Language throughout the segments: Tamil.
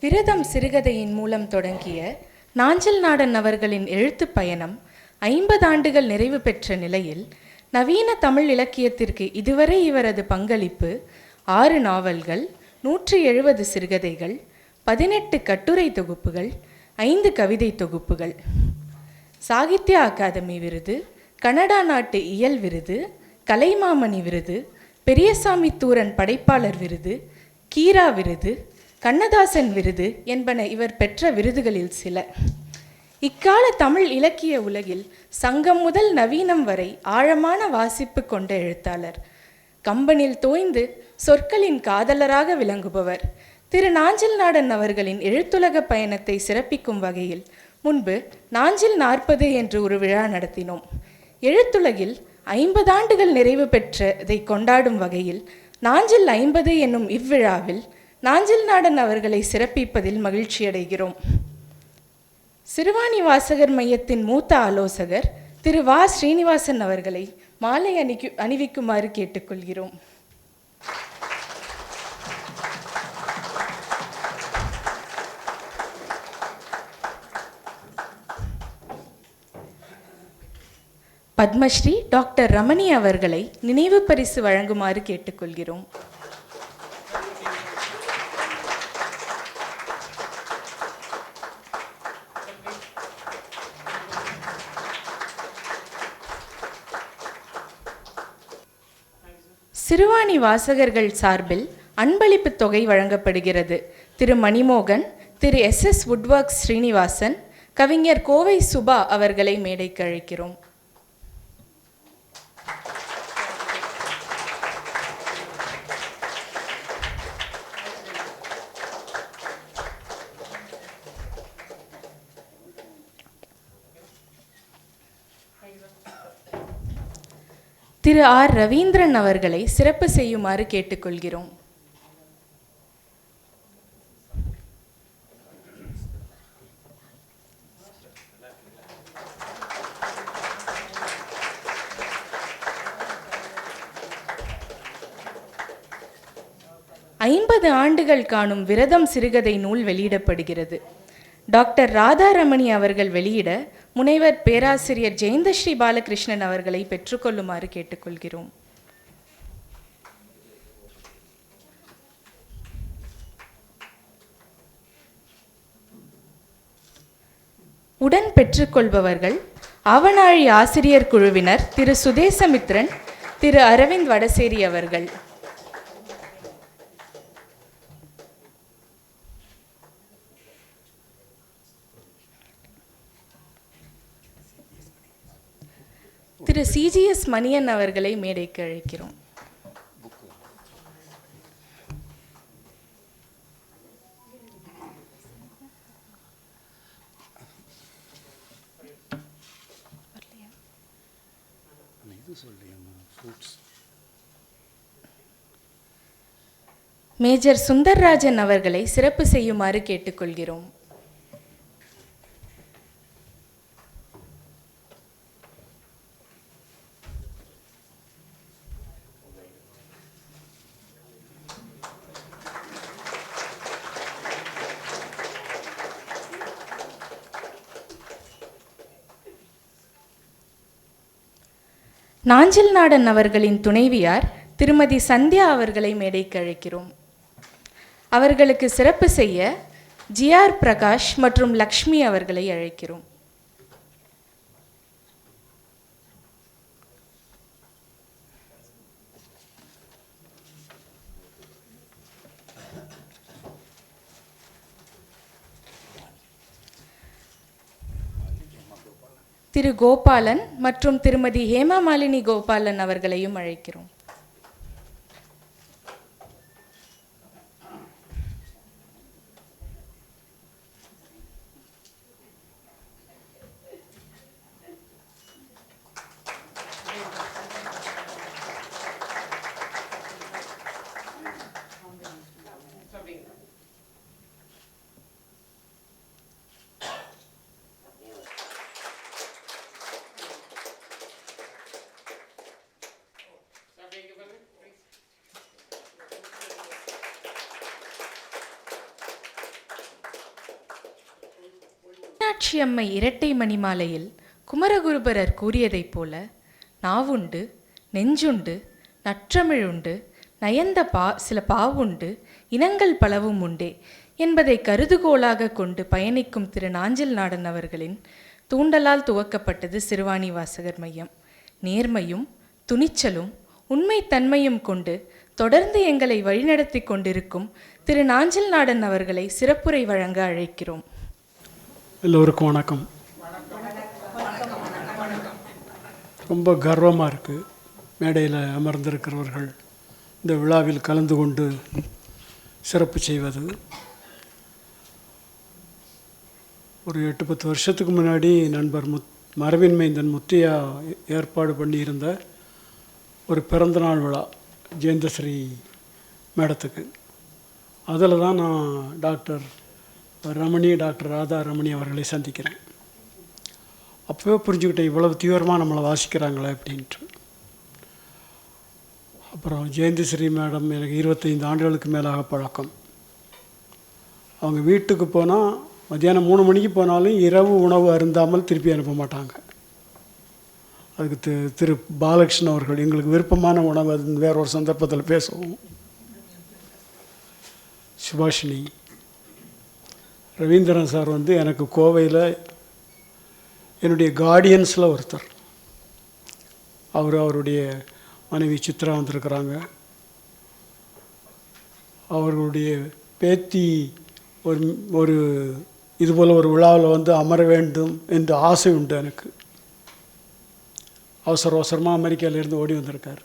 விரதம் சிறுகதையின் மூலம் தொடங்கிய நாஞ்சல் நாடன் அவர்களின் எழுத்துப் பயணம் ஐம்பது ஆண்டுகள் நிறைவு பெற்ற நிலையில் நவீன தமிழ் இலக்கியத்திற்கு இதுவரை இவரது பங்களிப்பு ஆறு நாவல்கள் நூற்றி எழுபது சிறுகதைகள் பதினெட்டு கட்டுரை தொகுப்புகள் ஐந்து கவிதை தொகுப்புகள். சாகித்ய அகாதமி விருது கனடா நாட்டு இயல் விருது கலைமாமணி விருது பெரியசாமி தூரன் படைப்பாளர் விருது கீரா விருது கண்ணதாசன் விருது என்பன இவர் பெற்ற விருதுகளில் சில. இக்கால தமிழ் இலக்கிய உலகில் சங்கம் முதல் நவீனம் வரை ஆழமான வாசிப்பு கொண்ட எழுத்தாளர். கம்பனில் தோய்ந்து சொற்களின் காதலராக விளங்குபவர். திரு நாஞ்சில் நாடன் அவர்களின் எழுத்துலக பயணத்தை சிறப்பிக்கும் வகையில் முன்பு நாஞ்சில் நாற்பது என்று ஒரு விழா நடத்தினோம். எழுத்துலகில் ஐம்பது ஆண்டுகள் நிறைவு பெற்றதை கொண்டாடும் வகையில் நாஞ்சில் ஐம்பது என்னும் இவ்விழாவில் நாஞ்சில் நாடன் அவர்களை சிறப்பிப்பதில் மகிழ்ச்சி அடைகிறோம் சிறுவாணி வாசகர் மையத்தின் மூத்த ஆலோசகர் திரு வா. ஸ்ரீனிவாசன் அவர்களை மாலை அணிக்கு அணிவிக்குமாறு கேட்டுக்கொள்கிறோம். பத்மஸ்ரீ டாக்டர் ரமணி அவர்களை நினைவு பரிசு வழங்குமாறு கேட்டுக்கொள்கிறோம். சிறுவாணி வாசகர்கள் சார்பில் அன்பளிப்பு தொகை வழங்கப்படுகிறது. திரு. மணிமோகன் திரு. எஸ். எஸ். வுட்வர்க் ஸ்ரீனிவாசன் கவிஞர் கோவை சுபா அவர்களை மேடைக்கு அழைக்கிறோம். திரு ஆர். ரவீந்திரன் அவர்களை சிறப்பு செய்யுமாறு கேட்டுக்கொள்கிறோம். ஐம்பது ஆண்டுகள் காணும் விரதம் சிறுகதை நூல் வெளியிடப்படுகிறது. டாக்டர் ராதாரமணி அவர்கள் வெளியிட முனைவர் பேராசிரியர் ஜெயந்த ஸ்ரீ பாலகிருஷ்ணன் அவர்களை பெற்றுக்கொள்ளுமாறு கேட்டுக்கொள்கிறோம். உடன் பெற்றுக்கொள்பவர்கள் அவனாழி ஆசிரியர் குழுவினர் திரு. சுதேசமித்ரன் திரு. அரவிந்த் வடசேரி அவர்கள். திரு சிஜிஎஸ் மணியன் அவர்களை மேடைக்கு அழைக்கிறோம். மேஜர் சுந்தர்ராஜன் அவர்களை சிறப்பு செய்யுமாறு கேட்டுக்கொள்கிறோம். நாஞ்சில் நாடன் அவர்களின் துணைவியார் திருமதி சந்தியா அவர்களை மேடைக்கு அழைக்கிறோம். அவர்களுக்கு சிறப்பு செய்ய ஜிஆர் பிரகாஷ் மற்றும் லக்ஷ்மி அவர்களை அழைக்கிறோம். திரு கோபாலன் மற்றும் திருமதி ஹேமா மாலினி கோபாலன் அவர்களையும் அழைக்கிறோம். மீனாட்சி அம்மை இரட்டை மணிமாலையில் குமரகுருபரர் கூறியதைப் போல நாவுண்டு நெஞ்சுண்டு நற்றமிழுண்டு நயந்த பா சில பாவுண்டு இனங்கள் பலவும் உண்டே என்பதை கருதுகோளாக கொண்டு பயணிக்கும் திரு நாஞ்சில் நாடன் அவர்களின் தூண்டலால் துவக்கப்பட்டது சிறுவாணி வாசகர் மையம். நேர்மையும் துணிச்சலும் உண்மைத்தன்மையும் கொண்டு தொடர்ந்து எங்களை வழிநடத்தி கொண்டிருக்கும் திரு நாஞ்சில் நாடன் அவர்களை சிறப்புரை வழங்க அழைக்கிறோம். எல்லோருக்கும் வணக்கம். ரொம்ப கர்வமாக இருக்குது மேடையில் அமர்ந்திருக்கிறவர்கள். இந்த விழாவில் கலந்து கொண்டு சிறப்பு செய்வது. ஒரு எட்டு பத்து வருஷத்துக்கு முன்னாடி நண்பர் முத் மரபின் மைந்தன் முத்தியா ஏற்பாடு பண்ணியிருந்த ஒரு பிறந்தநாள் விழா ஜெயந்தஸ்ரீ மேடத்துக்கு. அதில் தான் நான் டாக்டர் ரமணி டாக்டர் ராதா ரமணி அவர்களை சந்திக்கிறேன். அப்போவே புரிஞ்சுக்கிட்டேன் இவ்வளவு தீவிரமாக நம்மளை வாசிக்கிறாங்களே அப்படின்ட்டு. அப்புறம் ஜெயந்தி ஸ்ரீ மேடம் எனக்கு இருபத்தைந்து ஆண்டுகளுக்கு மேலாக பழக்கம். அவங்க வீட்டுக்கு போனால் மத்தியானம் மூணு மணிக்கு போனாலும் இரவு உணவு அருந்தாமல் திருப்பி அனுப்ப மாட்டாங்க. அதுக்கு திரு திரு பாலகிருஷ்ணன் அவர்கள் எங்களுக்கு விருப்பமான உணவு அது வேற ஒரு சந்தர்ப்பத்தில் பேசுவோம். சுபாஷினி. ரவீந்திரன் சார் வந்து எனக்கு கோவையில் என்னுடைய கார்டியன்ஸில் ஒருத்தர். அவர் அவருடைய மனைவி சித்ரா வந்திருக்கிறாங்க. அவர்களுடைய பேத்தி ஒரு ஒரு இதுபோல் ஒரு விழாவில் வந்து அமர வேண்டும் என்று ஆசை உண்டு எனக்கு. அவசர அவசரமாக அமெரிக்காவிலேருந்து ஓடி வந்திருக்கார்.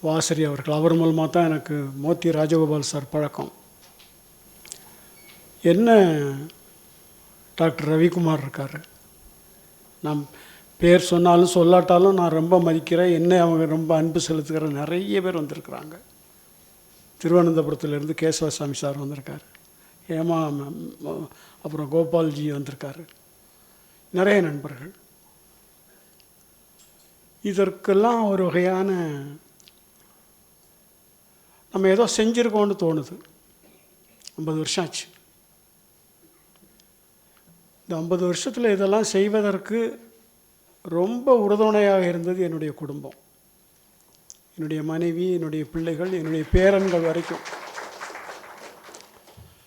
வாசரி அவர்கள் அவர் மூலமாக தான் எனக்கு மோத்தி ராஜகோபால் சார் பழக்கம். என்ன டாக்டர் ரவிக்குமார் இருக்கார்? நான் பேர் சொன்னாலும் சொல்லாட்டாலும் நான் ரொம்ப மதிக்கிறேன். என்ன அவங்க ரொம்ப அன்பு செலுத்துகிற நிறைய பேர் வந்திருக்கிறாங்க. திருவனந்தபுரத்துலேருந்து கேசவசாமி சார் வந்திருக்கார். ஏமா அப்புறம் கோபால்ஜி வந்திருக்காரு. நிறைய நண்பர்கள். இதற்கெல்லாம் ஒரு வகையான நம்ம ஏதோ செஞ்சுருக்கோன்னு தோணுது. ஐம்பது வருஷம் ஆச்சு. இந்த ஐம்பது வருஷத்தில் இதெல்லாம் செய்வதற்கு ரொம்ப உறுதுணையாக இருந்தது என்னுடைய குடும்பம். என்னுடைய மனைவி என்னுடைய பிள்ளைகள் என்னுடைய பேரன்கள் வரைக்கும்.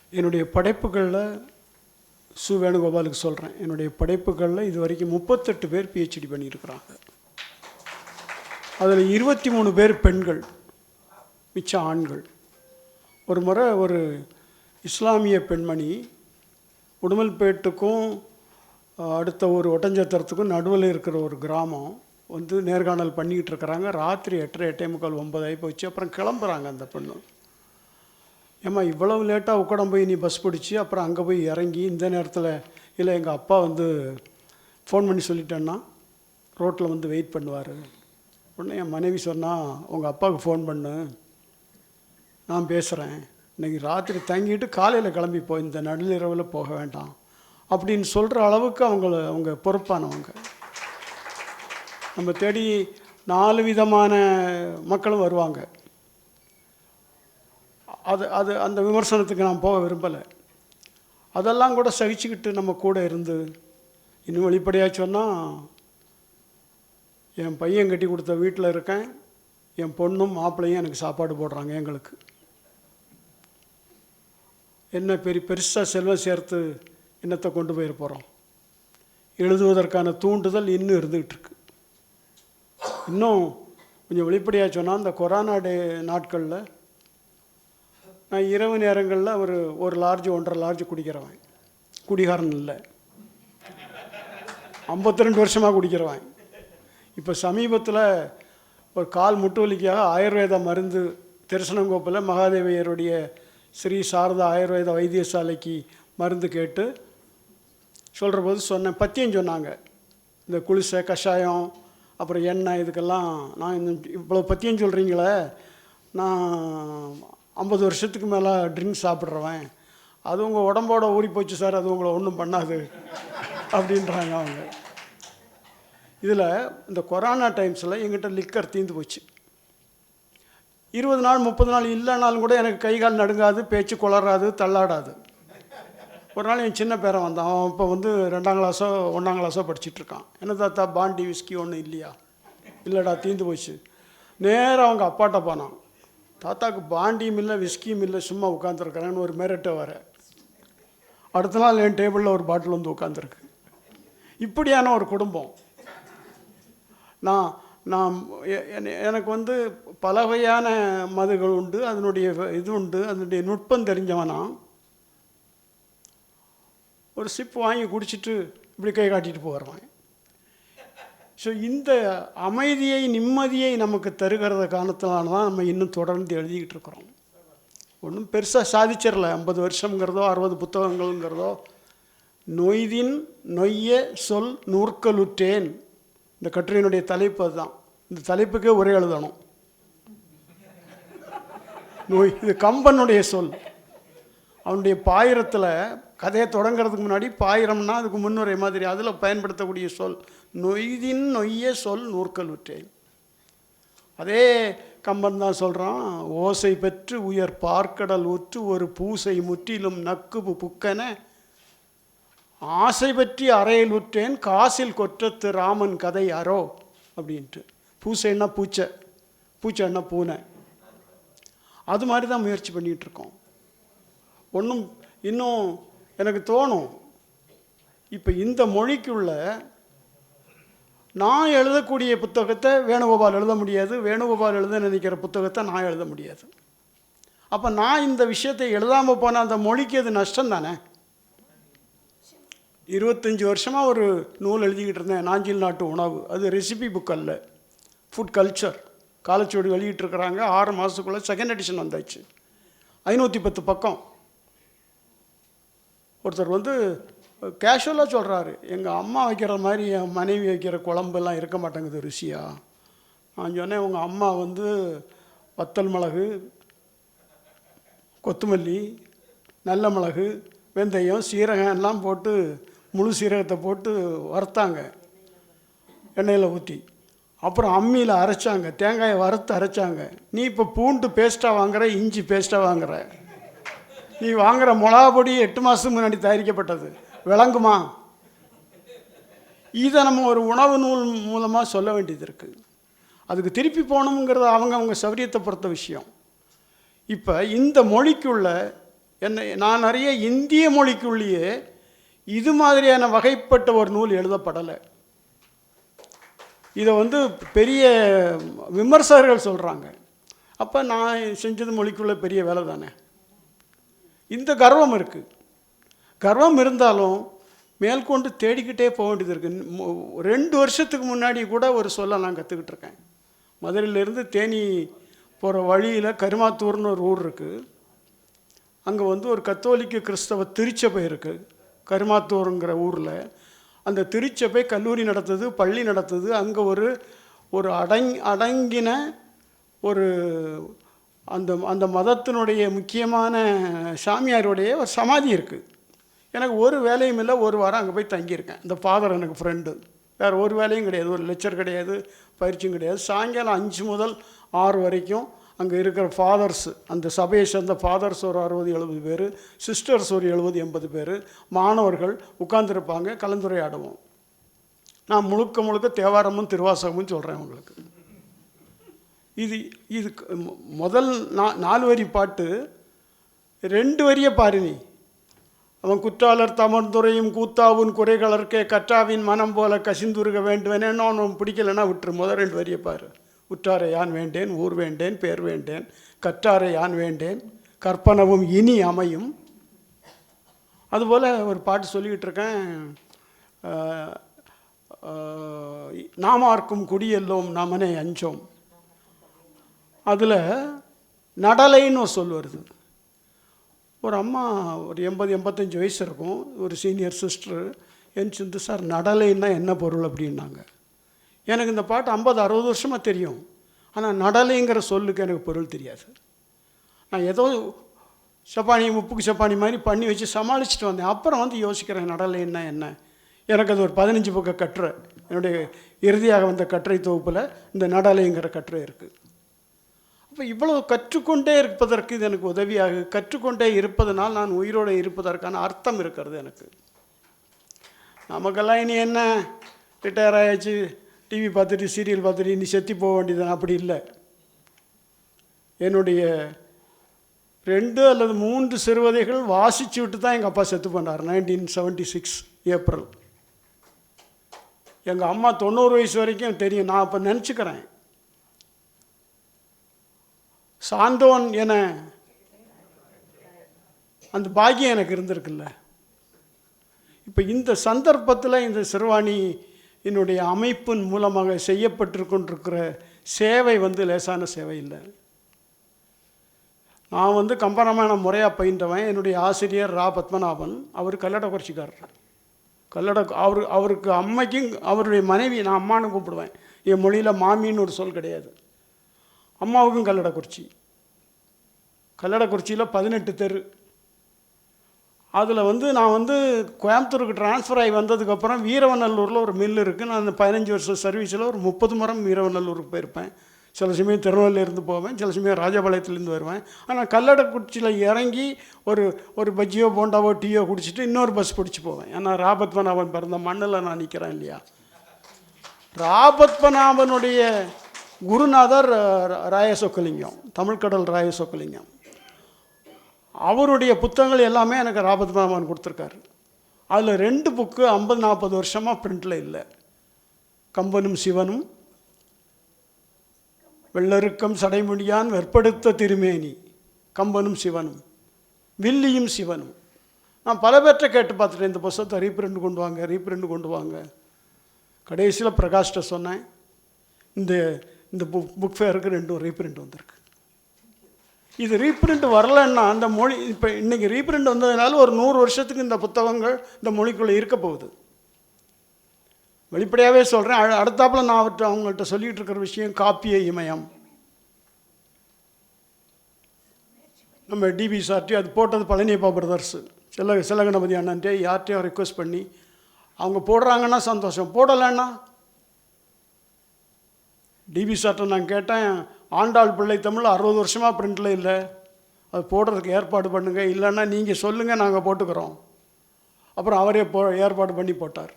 என்னுடைய படைப்புகளில் சு வேணுகோபாலுக்கு சொல்கிறேன் என்னுடைய படைப்புகளில் இது வரைக்கும் முப்பத்தெட்டு பேர் பிஹெச்டி பண்ணியிருக்கிறாங்க. அதில் இருபத்தி மூணு பேர் பெண்கள் மிச்ச ஆண்கள். ஒரு முறை ஒரு இஸ்லாமிய பெண்மணி உடுமல்பேட்டுக்கும் அடுத்த ஒரு ஒட்டஞ்சத்திரத்துக்கும் நடுவில் இருக்கிற ஒரு கிராமம் வந்து நேர்காணல் பண்ணிக்கிட்டு இருக்கிறாங்க. ராத்திரி எட்டரை எட்டே முக்கால் ஒம்பது ஆகி போச்சு. அப்புறம் கிளம்புறாங்க அந்த பெண்ணு. ஏம்மா இவ்வளவு லேட்டாக உக்கடம் போய் நீ பஸ் பிடிச்சி அப்புறம் அங்கே போய் இறங்கி இந்த நேரத்தில் இல்லை எங்கள் அப்பா வந்து ஃபோன் பண்ணி சொல்லிட்டேன்னா ரோட்டில் வந்து வெயிட் பண்ணுவார். உடனே என் மனைவி சொன்னால் உங்கள் அப்பாவுக்கு ஃபோன் பண்ணு. நான் பேசுகிறேன் இன்றைக்கி ராத்திரி தங்கிட்டு காலையில் கிளம்பி போய் இந்த நடுநிரவில் போக வேண்டாம். அப்படின்னு சொல்கிற அளவுக்கு அவங்கள அவங்க பொறுப்பானவங்க. நம்ம தேடி நாலு விதமான மக்களும் வருவாங்க. அது அது அந்த விமர்சனத்துக்கு நான் போக விரும்பலை. அதெல்லாம் கூட சகிச்சுக்கிட்டு நம்ம கூட இருந்து இன்னும் வெளிப்படையாக சொன்னால் என் பையன் கட்டி கொடுத்த வீட்டில் இருக்கேன் என் பொண்ணும் மாப்பிள்ளையும் எனக்கு சாப்பாடு போடுறாங்க எங்களுக்கு. என்ன பெரிய பெருசாக செல்வம் சேர்த்து என்னத்தை கொண்டு போயிட போகிறோம் எழுதுவதற்கான தூண்டுதல் இன்னும் இருந்துகிட்டு இருக்கு. இன்னும் கொஞ்சம் வெளிப்படையாக சொன்னால் இந்த கொரோனா டே நாட்களில் நான் இரவு நேரங்களில் ஒரு ஒரு லார்ஜ் ஒன்றரை லார்ஜ் குடிக்கிறவன். குடிகாரன் இல்லை. ஐம்பத்தி ரெண்டு வருஷமாக குடிக்கிறவன். இப்போ சமீபத்தில் ஒரு கால் முட்டு வலிக்காக ஆயுர்வேத மருந்து திருசனங்கோப்பில் மகாதேவியருடைய ஸ்ரீ சாரதா ஆயுர்வேத வைத்தியசாலைக்கு மருந்து கேட்டு சொல்கிற போது சொன்னேன் பத்தியம் சொன்னாங்க. இந்த குளிசை கஷாயம் அப்புறம் எண்ணெய் இதுக்கெல்லாம் நான் இன்னும் இவ்வளோ பத்தியம் சொல்கிறீங்களே நான் ஐம்பது வருஷத்துக்கு மேலே ட்ரிங்க்ஸ் சாப்பிட்றவன். அது உங்கள் உடம்போட ஊறி போச்சு சார் அது உங்களை ஒன்றும் பண்ணாது அப்படின்றாங்க அவங்க. இதில் இந்த கொரோனா டைம்ஸில் எங்கிட்ட லிக்கர் தீர்ந்து போச்சு. இருபது நாள் முப்பது நாள் இல்லைனாலும் கூட எனக்கு கை கால் நடுங்காது பேச்சு குளறாது தள்ளாடாது. ஒரு நாள் என் சின்ன பேரன் வந்தான். அவன் இப்போ வந்து ரெண்டாம் கிளாஸோ ஒன்றாம் கிளாஸோ படிச்சிட்டு இருக்கான். என்ன தாத்தா பாண்டி விஸ்கி ஒன்றும் இல்லையா? இல்லைடா தீந்து போச்சு. நேராக அவங்க அப்பாட்ட போனான். தாத்தாவுக்கு பாண்டியும் இல்லை விஸ்கியும் இல்லை சும்மா உட்காந்துருக்கிறேன்னு ஒரு மேரட்டை வர. அடுத்த நாள் என் டேபிளில் ஒரு பாட்டில் வந்து உட்காந்துருக்கு இப்படியான ஒரு குடும்பம். நான் நான் எனக்கு வந்து பல வகையான மதுகள் உண்டு அதனுடைய இது உண்டு அதனுடைய நுட்பம் தெரிஞ்சவனா? ஒரு சிப் வாங்கி குடிச்சிட்டு இப்படி கை காட்டிட்டு போகிறவன். ஸோ இந்த அமைதியை நிம்மதியை நமக்கு தருகிறத காரணத்தினால தான் நம்ம இன்னும் தொடர்ந்து எழுதிக்கிட்டு இருக்கிறோம். ஒன்றும் பெருசாக சாதிச்சிடல. ஐம்பது வருஷங்கிறதோ அறுபது புத்தகங்கள்ங்கிறதோ நொய்தின் நொய்ய சொல் நூற்கலுற்றேன். இந்த கட்டுரையினுடைய தலைப்பு அதுதான். இந்த தலைப்புக்கே ஒரே எழுதணும். நோய் இது கம்பனுடைய சொல். அவனுடைய பாயிரத்தில் கதையை தொடங்குறதுக்கு முன்னாடி பாயிரம்னா அதுக்கு முன்னுரை மாதிரி அதில் பயன்படுத்தக்கூடிய சொல் நொய்தின் நொய்ய சொல் நூற்கலுற்றேன் அதே கம்பன் தான் சொல்கிறான் ஓசை பெற்று உயர் பார்க்கடல் உற்று ஒரு பூசை முற்றிலும் நக்குபு புக்கன ஆசை பற்றி அறையில் உற்றேன் காசில் கொற்றத்து ராமன் கதை அரோ அப்படின்ட்டு. பூசைன்னா பூச்சை பூச்சைன்னா பூனை. அது மாதிரி தான் முயற்சி பண்ணிகிட்டு இருக்கோம் ஒன்றும் இன்னும் எனக்கு தோணும் இப்போ இந்த மொழிக்குள்ள நான் எழுதக்கூடிய புத்தகத்தை வேணுகோபால் எழுத முடியாது வேணுகோபால் எழுத நினைக்கிற புத்தகத்தை நான் எழுத முடியாது. அப்போ நான் இந்த விஷயத்தை எழுதாமல் போன அந்த மொழிக்கு அது நஷ்டம் தானே இருபத்தஞ்சி வருஷமாக ஒரு நூல் எழுதிக்கிட்டு இருந்தேன் நாஞ்சில் நாட்டு உணவு. அது ரெசிபி புக் அல்ல ஃபுட் கல்ச்சர் காலச்சுவடி வெளியிட்டிருக்கிறாங்க. ஆறு மாதத்துக்குள்ளே செகண்ட் எடிஷன் வந்தாச்சு. ஐநூற்றி பத்து பக்கம். ஒருத்தர் வந்து கேஷுவலாக சொல்கிறாரு எங்கள் அம்மா வைக்கிற மாதிரி என் மனைவி வைக்கிற குழம்பெல்லாம் இருக்க மாட்டேங்குது ருசியா? நான் சொன்னேன் உங்கள் அம்மா வந்து வத்தல் மிளகு கொத்தமல்லி நல்ல மிளகு வெந்தயம் சீரகம் எல்லாம் போட்டு முழு சீரகத்தை போட்டு வறுத்தாங்க. எண்ணெயில் ஊற்றி அப்புறம் அம்மியில் அரைச்சாங்க தேங்காயை வறுத்து அரைச்சாங்க. நீ இப்போ பூண்டு பேஸ்ட்டாக வாங்குற இஞ்சி பேஸ்ட்டாக வாங்குற? நீ வாங்குற மிளகா பொடி எட்டு மாதத்துக்கு முன்னாடி தயாரிக்கப்பட்டது. விளங்குமா? இதை நம்ம ஒரு உணவு நூல் மூலமாக சொல்ல வேண்டியது இருக்குது அதுக்கு திருப்பி போகணுங்கிறது அவங்க அவங்க சௌரியத்தை பொறுத்த விஷயம். இப்போ இந்த மொழிக்குள்ள என்ன நான் நிறைய இந்திய மொழிக்குள்ளேயே இது மாதிரியான வகைப்பட்ட ஒரு நூல் எழுதப்படலை. இதை வந்து பெரிய விமர்சகர்கள் சொல்கிறாங்க அப்போ நான் செஞ்சது மொழிக்குள்ளே பெரிய வேலை தானே? இந்த கர்வம் இருக்குது கர்வம் இருந்தாலும் மேற்கொண்டு தேடிக்கிட்டே போக வேண்டியது இருக்குது ரெண்டு வருஷத்துக்கு முன்னாடி கூட ஒரு சொல்ல நான் கற்றுக்கிட்டு இருக்கேன். மதுரையிலேருந்து தேனி போகிற வழியில் கருமாத்தூர்னு ஒரு ஊர் இருக்குது அங்கே வந்து ஒரு கத்தோலிக்க கிறிஸ்தவ திருச்சபை இருக்குது கருமாத்தூருங்கிற ஊரில். அந்த திருச்சபை கல்லூரி நடத்துது பள்ளி நடத்துது. அங்கே ஒரு ஒரு அடங் அடங்கின ஒரு அந்த அந்த மதத்தினுடைய முக்கியமான சாமியாருடைய ஒரு சமாதி இருக்குது எனக்கு ஒரு வேலையும் இல்லை ஒரு வாரம் அங்கே போய் தங்கியிருக்கேன். இந்த ஃபாதர் எனக்கு ஃப்ரெண்டு வேறு ஒரு வேலையும் கிடையாது. ஒரு லெக்சர் கிடையாது பயிற்சியும் கிடையாது. சாயங்காலம் அஞ்சு முதல் ஆறு வரைக்கும் அங்கே இருக்கிற ஃபாதர்ஸ் அந்த சபையை சேர்ந்த ஃபாதர்ஸ் ஒரு அறுபது எழுபது பேர் சிஸ்டர்ஸ் ஒரு எழுபது எண்பது பேர் மாணவர்கள் உட்காந்துருப்பாங்க கலந்துரையாடுவோம். நான் முழுக்க முழுக்க தேவாரமும் திருவாசகமும் சொல்கிறேன் உங்களுக்கு. இது இது முதல் நா நாலு வரி பாட்டு ரெண்டு வரியை பாரு நீ. அவன் குற்றாளர் தமர்ந்துரையும் கூத்தாவின் குறைகளற்கே கற்றாவின் மனம் போல கசிந்துருக வேண்டுவேனேன்னு அவன் பிடிக்கலைன்னா விட்டுரு முதல் ரெண்டு வரியை பாரு. உற்றாரை யான் வேண்டேன் ஊர் வேண்டேன் பேர் வேண்டேன் கற்றாரை யான் வேண்டேன் கற்பனவும் இனி அமையும். அதுபோல் ஒரு பாட்டு சொல்லிக்கிட்டு இருக்கேன் நாமார்க்கும் குடியெல்லோம் நாமனே அஞ்சோம். அதில் நடலைன்னு ஒரு சொல் வருது. ஒரு அம்மா ஒரு எண்பது எண்பத்தஞ்சு வயசு இருக்கும். ஒரு சீனியர் சிஸ்டர் என் சிந்து சார் நடலைன்னா என்ன பொருள்? அப்படின்னாங்க. எனக்கு இந்த பாட்டு ஐம்பது அறுபது வருஷமாக தெரியும். ஆனால் நடலைங்கிற சொல்லுக்கு எனக்கு பொருள் தெரியாது. நான் ஏதோ சப்பானி உப்புக்கு சப்பானி மாதிரி பண்ணி வச்சு சமாளிச்சுட்டு வந்தேன். அப்புறம் வந்து யோசிக்கிறேன் நடலை என்ன என்ன? எனக்கு அது ஒரு பதினஞ்சு பக்க கட்டுரை. என்னுடைய இறுதியாக வந்த கட்டுரை தொகுப்பில் இந்த நடலைங்கிற கட்டுரை இருக்குது அப்போ இவ்வளவு கற்றுக்கொண்டே இருப்பதற்கு இது எனக்கு உதவியாக கற்றுக்கொண்டே இருப்பதனால் நான் உயிரோடு இருப்பதற்கான அர்த்தம் இருக்கிறது எனக்கு. நமக்கெல்லாம் இனி என்ன? ரிட்டையர் ஆயாச்சு. டிவி பார்த்துட்டு சீரியல் பார்த்துட்டு இனி செத்தி போக வேண்டியதுதான். அப்படி இல்லை. என்னுடைய ரெண்டு அல்லது மூன்று சிறுவதைகள் வாசித்து விட்டு தான் எங்கள் அப்பா செத்து பண்ணார் நைன்டீன் செவன்ட்டி சிக்ஸ் ஏப்ரல் எங்கள் அம்மா தொண்ணூறு வயசு வரைக்கும் தெரியும். நான் இப்போ நினச்சிக்கிறேன். சாந்தோன் என அந்த பாக்கியம் எனக்கு இருந்திருக்குல்ல. இப்போ இந்த சந்தர்ப்பத்தில் இந்த சிறுவாணி என்னுடைய அமைப்பின் மூலமாக செய்யப்பட்டிருக்கின்ற சேவை வந்து லேசான சேவை இல்லை. நான் வந்து கம்பரமான முறையாக பயின்றவன். என்னுடைய ஆசிரியர் ரா. பத்மநாபன் அவர் கல்லட குறிச்சிக்காரர் கல்லட அவர் அவருக்கு அம்மைக்கும் அவருடைய மனைவி நான் அம்மானு கூப்பிடுவேன். என் மொழியில் மாமின்னு ஒரு சொல் கிடையாது. அம்மாவுக்கும் கல்லடக்குறிச்சி கல்லடக்குறிச்சியில் பதினெட்டு தெரு. அதில் வந்து நான் வந்து கோயம்புத்தூருக்கு ட்ரான்ஸ்ஃபர் ஆகி வந்ததுக்கப்புறம் வீரவநல்லூரில் ஒரு மில் இருக்குது நான் அந்த பதினஞ்சு வருஷம் சர்வீஸில் ஒரு முப்பது முறம் வீரவநல்லூருக்கு போயிருப்பேன். சில சமயம் திருநெல்வேலியிலேருந்து போவேன் சில சமயம் ராஜபாளையத்துலேருந்து வருவேன். ஆனால் கல்லடக்குறிச்சியில் இறங்கி ஒரு ஒரு பஜ்ஜியோ போண்டாவோ டீயோ குடிச்சிட்டு இன்னொரு பஸ் பிடிச்சி போவேன். ஏன்னா ராபத்மநாபன் பிறந்த மண்ணில் நான் நிற்கிறேன் இல்லையா? ராபத்மநாபனுடைய குருநாதர் ராயசொக்கலிங்கம் தமிழ்கடல் ராயசொக்கலிங்கம். அவருடைய புத்தகங்கள் எல்லாமே எனக்கு ராபத்மநாபன் கொடுத்துருக்காரு. அதில் ரெண்டு புக்கு ஐம்பது நாற்பது வருஷமாக பிரிண்டில் இல்லை. கம்பனும் சிவனும் வெள்ளருக்கம் சடைமுடியான் வெற்படுத்த திருமேனி கம்பனும் சிவனும் வில்லியும் சிவனும். நான் பல பேர்ட்ட கேட்டு பார்த்துட்டேன் இந்த புஸ்தகத்தை ரீப்ரிண்ட் கொண்டு வாங்க ரீப்ரிண்ட் கொண்டு வாங்க. கடைசியில் பிரகாஷ்ட சொன்னேன் இந்த இந்த புக் புக் ஃபேருக்கு ரெண்டும் ரீப்ரிண்ட் வந்திருக்கு. இது ரீப்ரிண்ட் வரலன்னா அந்த மொழி இப்போ இன்றைக்கி ரீப்ரிண்ட் வந்ததுனால ஒரு நூறு வருஷத்துக்கு இந்த புத்தகங்கள் இந்த மொழிக்குள்ளே இருக்க போகுது. வெளிப்படையாகவே சொல்கிறேன் அ- நான் அவர்கிட்ட அவங்கள்ட்ட சொல்லிகிட்டு இருக்கிற விஷயம் காப்பிய இமயம். நம்ம டிபி சார்ட்டி அது போட்டது பழனியப்பா பிரதர்ஸு சில சிலகணபதி அண்ணன்ட்டே யார்கிட்டயும் ரெக்வஸ்ட் பண்ணி அவங்க போடுறாங்கன்னா சந்தோஷம். போடலைன்னா? டிபி சார்ட்டை நான் கேட்டேன் ஆண்டாள் பிள்ளை தமிழ் அறுபது வருஷமாக பிரிண்டில் இல்லை. அது போடுறதுக்கு ஏற்பாடு பண்ணுங்கள் இல்லைன்னா நீங்கள் சொல்லுங்கள் நாங்கள் போட்டுக்கிறோம். அப்புறம் அவரே போ ஏற்பாடு பண்ணி போட்டார்.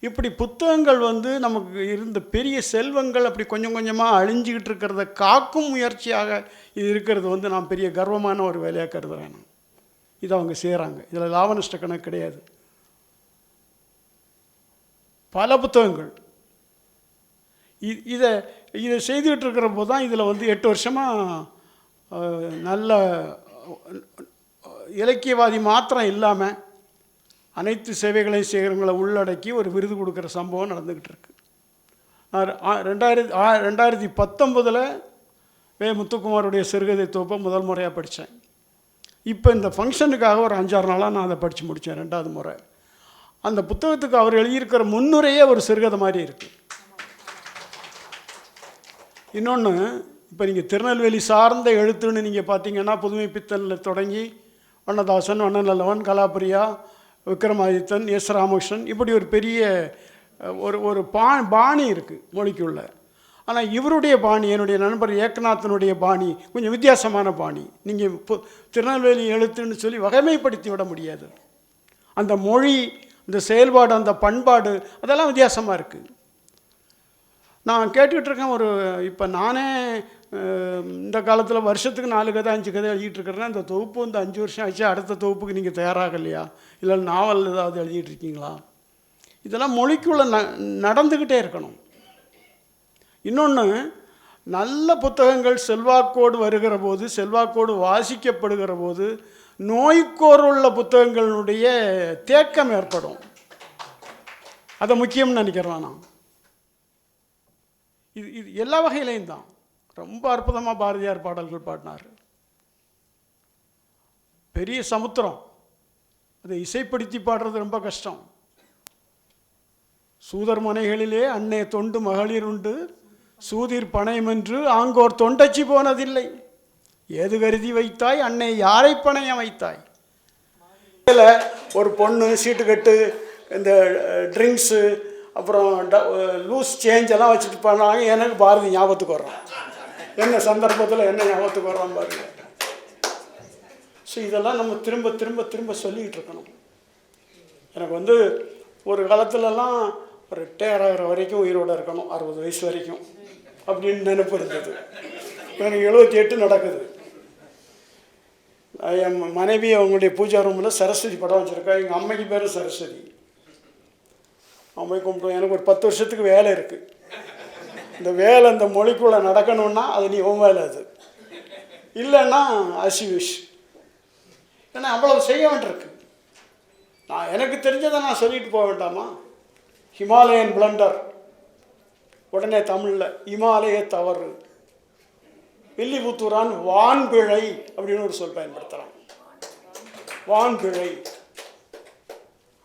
இப்படி புத்தகங்கள் வந்து நமக்கு இருந்த பெரிய செல்வங்கள் அப்படி கொஞ்சம் கொஞ்சமாக அழிஞ்சிக்கிட்டு இருக்கிறத காக்கும் முயற்சியாக இது இருக்கிறது வந்து நான் பெரிய கர்வமான ஒரு வேலையாக கருதுகிறேன் நான். இதை அவங்க செய்கிறாங்க இதில் லாப நஷ்ட கணக்கு கிடையாது. பல புத்தகங்கள். இ- இதை இதை செய்துக்கிட்டு இருக்கிற போது தான் இதில் வந்து எட்டு வருஷமாக நல்ல இலக்கியவாதி மாத்திரம் இல்லாமல் அனைத்து சேவைகளையும் செய்கிறவங்களை உள்ளடக்கி ஒரு விருது கொடுக்குற சம்பவம் நடந்துக்கிட்டு இருக்கு நான் ரெண்டாயிரத்தி ரெண்டாயிரத்தி பத்தொம்பதில் வே முத்துக்குமாருடைய சிறுகதை தொகுப்பை முதல் முறையாக படித்தேன். இப்போ இந்த ஃபங்க்ஷனுக்காக ஒரு அஞ்சாறு நாளாக நான் அதை படித்து முடித்தேன் ரெண்டாவது முறை. அந்த புத்தகத்துக்கு அவர் எழுதியிருக்கிற முன்னுரையே ஒரு சிறுகதை மாதிரி இருக்குது இன்னொன்று இப்போ நீங்கள் திருநெல்வேலி சார்ந்த எழுத்துன்னு நீங்கள் பார்த்தீங்கன்னா புதுமை பித்தனில் தொடங்கி வண்ணதாசன் வண்ணநல்லவன் கலாபிரியா விக்ரமாதித்தன் எஸ் ராமகிருஷ்ணன் இப்படி ஒரு பெரிய ஒரு ஒரு பா பாணி இருக்குது மொழிக்குள்ள. ஆனால் இவருடைய பாணி என்னுடைய நண்பர் ஏக்நாத்தனுடைய பாணி கொஞ்சம் வித்தியாசமான பாணி. நீங்கள் இப்போ திருநெல்வேலி எழுத்துன்னு சொல்லி வகைமைப்படுத்தி விட முடியாது. அந்த மொழி அந்த செயல்பாடு அந்த பண்பாடு அதெல்லாம் வித்தியாசமாக இருக்குது நான் கேட்டுக்கிட்டு ஒரு இப்போ நானே இந்த காலத்தில் வருஷத்துக்கு நாலு கதை அஞ்சு கதை எழுதிட்டு இருக்கிறேன்னா இந்த தொகுப்பு வந்து அஞ்சு வருஷம் ஆச்சு அடுத்த தொகுப்புக்கு நீங்கள் தயாராகலையா இல்லை நாவல் ஏதாவது எழுதிட்டு இருக்கீங்களா? இதெல்லாம் மொழிக்குள்ளே ந நடந்துக்கிட்டே இருக்கணும். இன்னொன்று நல்ல புத்தகங்கள் செல்வாக்கோடு வருகிற போது செல்வாக்கோடு வாசிக்கப்படுகிற போது நோய்க்கோருள்ள புத்தகங்களுடைய தேக்கம் ஏற்படும். அதை முக்கியம்னு நினைக்கிறேன் நான். இது இது எல்லா வகையிலையும் தான். ரொம்ப அற்புதமாக பாரதியார் பாடல்கள் பாடினார். பெரிய சமுத்திரம். அதை இசைப்படுத்தி பாடுறது ரொம்ப கஷ்டம். சூதர் மனைகளிலே அன்னை தொண்டு மகளிர் உண்டு. சூதிர் பணையமென்று ஆங்கோர் தொண்டச்சி போனதில்லை. ஏது கருதி வைத்தாய்? அன்னை யாரை பணையம் வைத்தாய் இதில் ஒரு பொண்ணு சீட்டுக்கட்டு இந்த ட்ரிங்க்ஸு அப்புறம் ட லூஸ் சேஞ்ச் எல்லாம் வச்சுட்டு பண்ணாங்க எனக்கு பாரதி ஞாபகத்துக்கு வர்றான். என்ன சந்தர்ப்பத்தில் என்ன ஞாபகத்துக்கு வர்றான் பாருங்க. ஸோ இதெல்லாம் நம்ம திரும்ப திரும்ப திரும்ப சொல்லிக்கிட்டு இருக்கணும். எனக்கு வந்து ஒரு காலத்துலலாம் ரிட்டையர் ஆகிற வரைக்கும் உயிரோடு இருக்கணும். அறுபது வயசு வரைக்கும் அப்படின்னு நினைப்பு இருந்தது. எனக்கு எழுபத்தி எட்டு நடக்குது. என் மனைவி அவங்களுடைய பூஜா ரூமில் சரஸ்வதி படம் வச்சுருக்கா. எங்கள் அம்மைக்கு பேர் சரஸ்வதி. அம்மை கும்பிடுவோம் எனக்கு ஒரு பத்து வருஷத்துக்கு வேலை இருக்குது இந்த வேலை இந்த மொழிக்குள்ளே நடக்கணும்னா அது நீ உன் வேலை அது. இல்லைன்னா அசிவிஷ் ஏன்னா அவ்வளவு செய்ய வேண்டியிருக்கு நான் எனக்கு தெரிஞ்சதை நான் சொல்லிட்டு போக வேண்டாமா? ஹிமாலயன் பிளண்டர் உடனே தமிழில் இமாலய தவறு. வில்லிபுத்தூரான் வான்பிழை அப்படின்னு ஒரு சொல் பயன்படுத்துகிறான் வான்பிழை.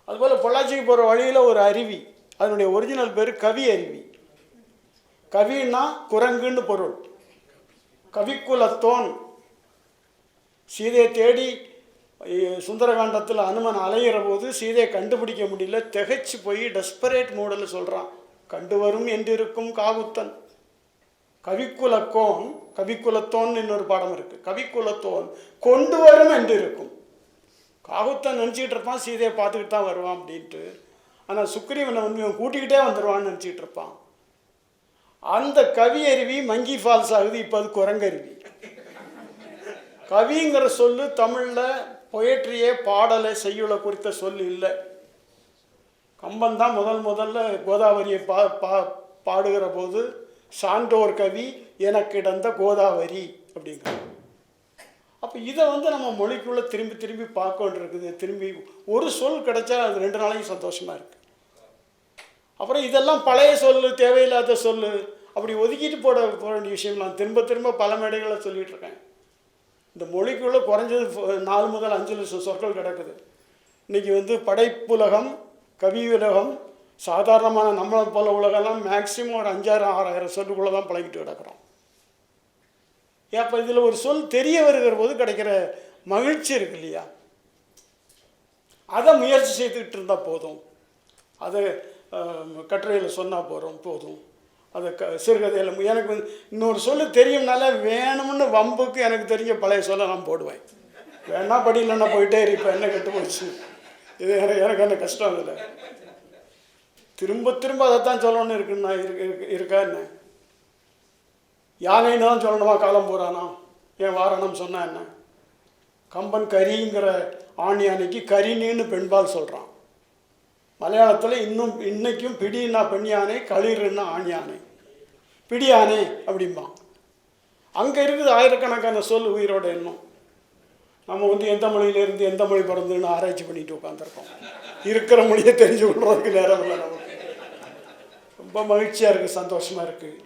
அதுபோல் பொள்ளாச்சிக்கு போகிற வழியில் ஒரு அருவி. அதனுடைய ஒரிஜினல் பேர் கவி அருவி. கவின்னா குரங்குன்னு பொருள். கவிக்குலத்தோன். சீதையை தேடி சுந்தரகாண்டத்தில் அனுமன் அலையிற போது சீதையை கண்டுபிடிக்க முடியல. திகைச்சு போய் டெஸ்பரேட் மூடல் சொல்கிறான் கண்டு வரும் என்றிருக்கும் காகுத்தன். கவிக்குலக்கோன் கவிக்குலத்தோன் இன்னொரு பாடம் இருக்குது கவிக்குலத்தோன் கொண்டு வரும் என்று இருக்கும் நினச்சிக்கிட்டு இருப்பான் சீதையை பார்த்துக்கிட்டு தான் வருவான் அப்படின்ட்டு. ஆனால் சுக்ரீவனை வந்து இவன் கூட்டிக்கிட்டே வந்துடுவான்னு நினச்சிக்கிட்டு இருப்பான். அந்த கவி அருவி மங்கி ஃபால்ஸ் ஆகுது இப்போ அது குரங்கருவி கவிங்கிற சொல்லு தமிழில் பொயட்ரியே பாடலை செய்யுளை குறித்த சொல் இல்லை. கம்பன் தான் முதல் முதல்ல கோதாவரியை பா பா பாடுகிற போது சான்றோர் கவி எனக்கிடந்த கோதாவரி அப்படிங்கிற அப்போ இதை வந்து நம்ம மொழிக்குள்ளே திரும்பி திரும்பி பார்க்க திரும்பி ஒரு சொல் கிடைச்சா அது ரெண்டு நாளைக்கு சந்தோஷமாக இருக்குது அப்புறம் இதெல்லாம் பழைய சொல் தேவையில்லாத சொல் அப்படி ஒதுக்கிட்டு போட போக வேண்டிய விஷயம் நான் திரும்ப திரும்ப பல மேடைகளில் சொல்லிகிட்டு இருக்கேன். இந்த மொழிக்குள்ளே குறைஞ்சது நாலு முதல் அஞ்சு லட்சம் சொற்கள் கிடக்குது. இன்னைக்கு வந்து படைப்புலகம் கவியுலகம் சாதாரணமான நம்மளை போல உலகெல்லாம் மேக்சிமம் ஒரு அஞ்சாயிரம் ஆறாயிரம் சொல்லுக்குள்ளே தான் பழகிட்டு கிடக்குறோம். அப்போ இதில் ஒரு சொல் தெரிய வருகிற போது கிடைக்கிற மகிழ்ச்சி இருக்கு இல்லையா? அதை முயற்சி செய்துக்கிட்டு இருந்தால் போதும். அதை கட்டுரையில் சொன்னால் போகிறோம் போதும். அதை க சிறுகதையில் எனக்கு வந்து இன்னொரு சொல்லு தெரியும்னால வேணும்னு வம்புக்கு எனக்கு தெரிஞ்ச பழைய சொல்ல நான் போடுவேன். வேணா படியிலன்னா போயிட்டே இருப்பேன் என்ன கெட்டு போச்சு? இது எனக்கு எனக்கு என்ன கஷ்டம் இல்லை திரும்ப திரும்ப அதைத்தான் சொல்லணும்னு இருக்குன்னா இருக்கு- இருக்கா என்ன? யானைன்னு தான் சொல்லணுமா காலம் போகிறானா ஏன் வாரணம் சொன்னா என்ன? கம்பன் கரிங்கிற ஆணி யானைக்கு கரிணின்னு பெண்பால் சொல்கிறான் மலையாளத்தில் இன்னும் இன்னைக்கும் பிடின்னா பெண் யானை களிர்னா ஆண் யானை. பிடி யானை அப்படிம்பான். அங்கே இருக்குது ஆயிரக்கணக்கான சொல் உயிரோட எண்ணம். நம்ம வந்து எந்த மொழியிலேருந்து எந்த மொழி பிறந்துன்னு ஆராய்ச்சி பண்ணிட்டு உட்காந்துருக்கோம் இருக்கிற மொழியை தெரிஞ்சு கொள்றதுக்கு நேரம் இல்லை நமக்கு. ரொம்ப மகிழ்ச்சியாக இருக்குது சந்தோஷமாக இருக்குது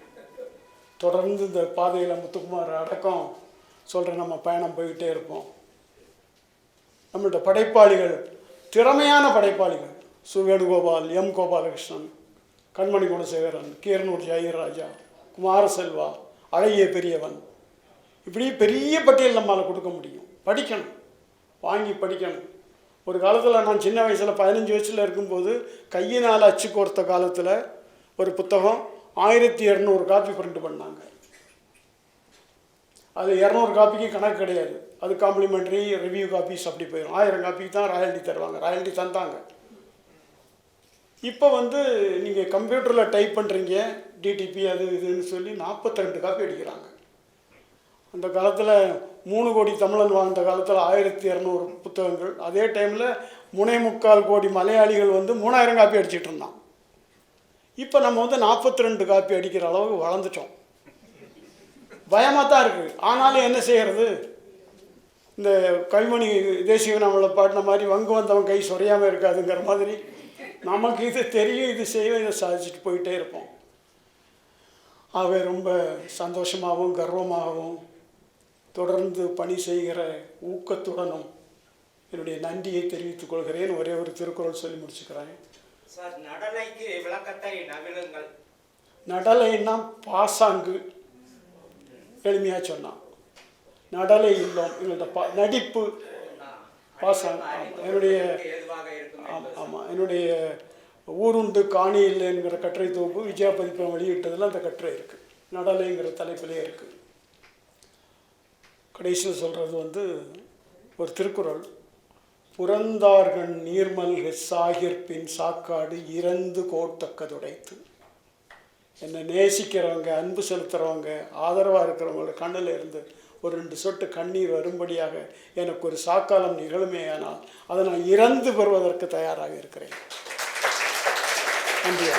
தொடர்ந்து இந்த பாதையில் முத்துக்குமார் அடக்கம் சொல்கிற நம்ம பயணம் போய்கிட்டே இருப்போம். நம்மள்ட்ட படைப்பாளிகள் திறமையான படைப்பாளிகள் சு வேணுகோபால் எம் கோபாலகிருஷ்ணன் கண்மணி குணசேகரன் கீரனூர் ஜெயராஜா குமாரசெல்வா அழகிய பெரியவன். இப்படி பெரிய பட்டியல் நம்மளால் கொடுக்க முடியும். படிக்கணும். வாங்கி படிக்கணும். ஒரு காலத்தில் நான் சின்ன வயசில் பதினஞ்சு வயசில் இருக்கும்போது கையினால் அச்சு கோர்த்த காலத்தில் ஒரு புத்தகம் ஆயிரத்தி இரநூறு காப்பி பிரிண்ட் பண்ணாங்க. அது இரநூறு காப்பிக்கு கணக்கு கிடையாது. அது காம்ப்ளிமெண்ட்ரி ரிவ்யூ காப்பீஸ் அப்படி போயிடும் ஆயிரம் காப்பிக்கு தான் ராயல்டி தருவாங்க. ராயல்டி தந்தாங்க. இப்போ வந்து நீங்கள் கம்ப்யூட்டரில் டைப் பண்ணுறீங்க டிடிபி அது இதுன்னு சொல்லி 42 காப்பி அடிக்கிறாங்க. அந்த காலத்தில் மூணு கோடி தமிழன் வாழ்ந்த காலத்தில் ஆயிரத்தி இரநூறு புத்தகங்கள். அதே டைமில் முனை முக்கால் கோடி மலையாளிகள் வந்து மூணாயிரம் காப்பி அடிச்சிட்டு இருந்தான். இப்போ நம்ம வந்து 42 காப்பி அடிக்கிற அளவுக்கு வளர்ந்துட்டோம். பயமாக தான் இருக்குது ஆனாலும் என்ன செய்கிறது இந்த கல்மணி தேசிய நம்மளை பாடின மாதிரி வங்கு வந்தவன் கை சொறையாமல் இருக்காதுங்கிற மாதிரி நமக்கு இது தெரியும் இது செய்வோம் இதை சாதிச்சுட்டு போயிட்டே இருப்போம். ஆகவே ரொம்ப சந்தோஷமாகவும் கர்வமாகவும் தொடர்ந்து பணி செய்கிற ஊக்கத்துடனும் என்னுடைய நன்றியை தெரிவித்துக் கொள்கிறேன். ஒரே ஒரு திருக்குறள் சொல்லி முடிச்சுக்கிறேன். சார் நடனைக்கு விளக்கத்தை நவிலுங்கள் நடலைன்னா பாசாங்கு. எளிமையாக சொன்னான் நடலை இல்லம் எங்கள்கிட்ட பா நடிப்பு. பாசாங்கு. என்னுடைய ஆமாம் ஆமாம் என்னுடைய ஊருண்டு காணி இல்லை என்கிற கட்டுரை தொகுப்பு விஜயா பதிப்பம் வெளியிட்டதில் அந்த கட்டுரை இருக்குது நடலைங்கிற தலைப்பிலே இருக்குது கடைசியில் சொல்கிறது வந்து ஒரு திருக்குறள். புறந்தார்கண் நீர்மல் சாகிற்பின் சாக்காடு இறந்து கோட்டக்கதுடைத்து என்னை நேசிக்கிறவங்க அன்பு செலுத்துகிறவங்க ஆதரவாக இருக்கிறவங்களோட கண்ணில் இருந்து ஒரு ரெண்டு சொட்டு கண்ணீர் வரும்படியாக எனக்கு ஒரு சாக்காலம் நிகழுமே ஆனால் அதை நான் இறந்து பெறுவதற்கு தயாராக இருக்கிறேன். நன்றி